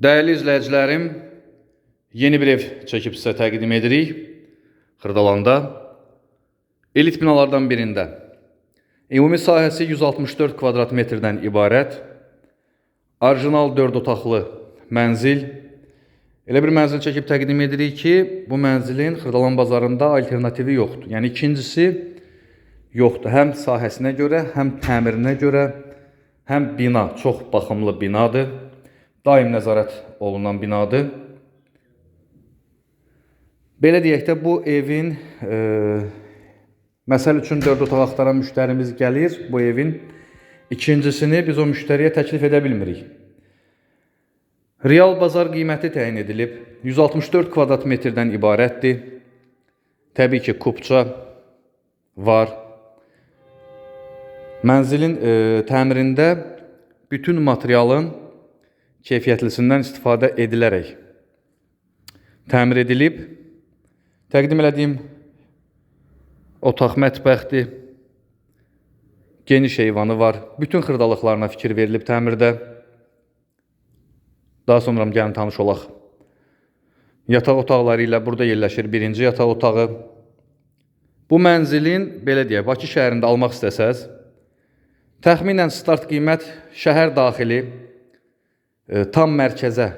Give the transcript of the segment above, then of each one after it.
Dəyərli izləyicilərim, yeni bir ev çəkib sizə təqdim edirik. Xırdalanda elit binalardan birində. Ümumi sahəsi 164 kvadrat metrdən ibarət. Orijinal 4 otaqlı mənzil. Elə bir mənzil çəkib təqdim edirik ki, bu mənzilin Xırdalan bazarında alternativi yoxdur. Yəni ikincisi yoxdur. Həm sahəsinə görə, həm təmirinə görə, həm bina çox baxımlı binadır. Daim nəzarət olunan binadır. Belə deyək də bu evin e, məsəl üçün 4 otaq axtaran müştərimiz gəlir. Bu evin ikincisini biz o müştəriyə təklif edə bilmirik. Real bazar qiyməti təyin edilib. 164 kvadrat metrdən ibarətdir. Təbii ki, kupça var. Mənzilin e, təmirində bütün materialın keyfiyyətlisindən istifadə edilərək təmir edilib. Təqdim elədiyim otaq mətbəxdir. Geniş eyvanı var. Bütün xırdalıqlarına fikir verilib təmirdə. Daha sonra gəlin tanış olaq. Yataq otaqları ilə burada yerləşir birinci yataq otağı. Bu mənzilin belə deyək, Bakı şəhərində almaq istəsəz, təxminən start qiymət şəhər daxili tam mərkəzə,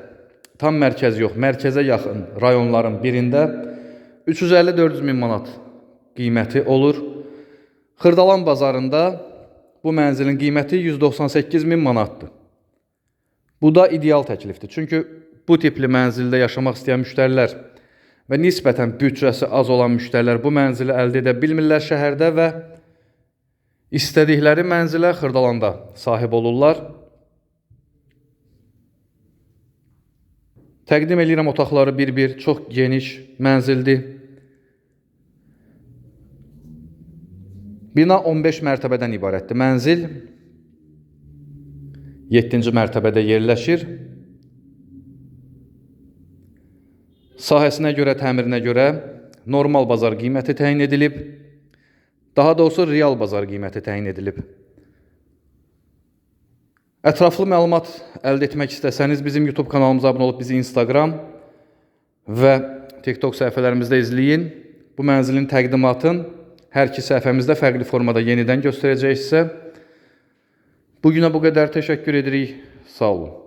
tam mərkəz yox, mərkəzə yaxın rayonların birində 350-400 min manat qiyməti olur. Xırdalan bazarında bu mənzilin qiyməti 198 min manatdır. Bu da ideal təklifdir. Çünki bu tipli mənzildə yaşamaq istəyən müştərilər və nisbətən büdcəsi az olan müştərilər bu mənzili əldə edə bilmirlər şəhərdə və istədikləri mənzilə Xırdalanda sahib olurlar. Təqdim eləyirəm otaqları bir-bir, çox geniş mənzildir. Bina 15 mərtəbədən ibarətdir. Mənzil 7-ci mərtəbədə yerləşir. Sahəsinə görə, təmirinə görə normal bazar qiyməti təyin edilib. Daha doğrusu real bazar qiyməti təyin edilib. Ətraflı məlumat əldə etmək istəsəniz bizim YouTube kanalımıza abunə olub bizi Instagram və TikTok səhifələrimizdə izləyin. Bu mənzilin təqdimatın hər iki səhifəmizdə fərqli formada yenidən göstərəcək sizə. Bu günə bu qədər təşəkkür edirik. Sağ olun.